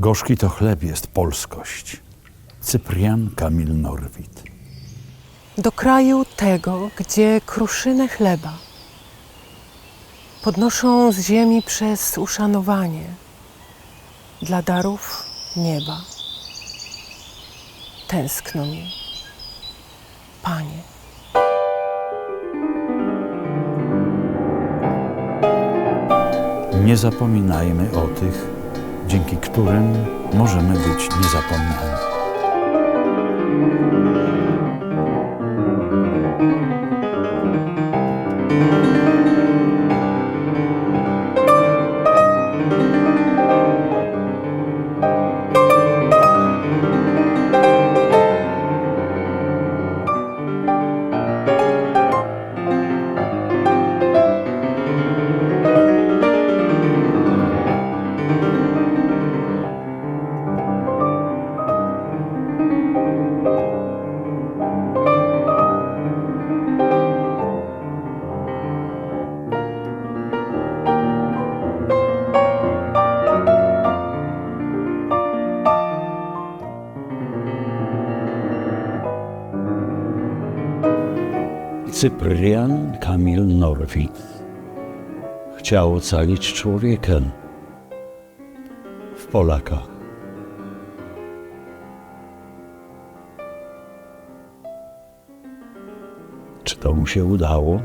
Gorzki to chleb jest polskość. Cyprian Kamil Norwid. do kraju tego, gdzie kruszynę chleba podnoszą z ziemi przez uszanowanie dla darów nieba. Tęskno mi, Panie. Nie zapominajmy o tych, dzięki którym możemy być niezapomniani. Cyprian Kamil Norwid chciał ocalić człowieka w Polakach. Czy to mu się udało?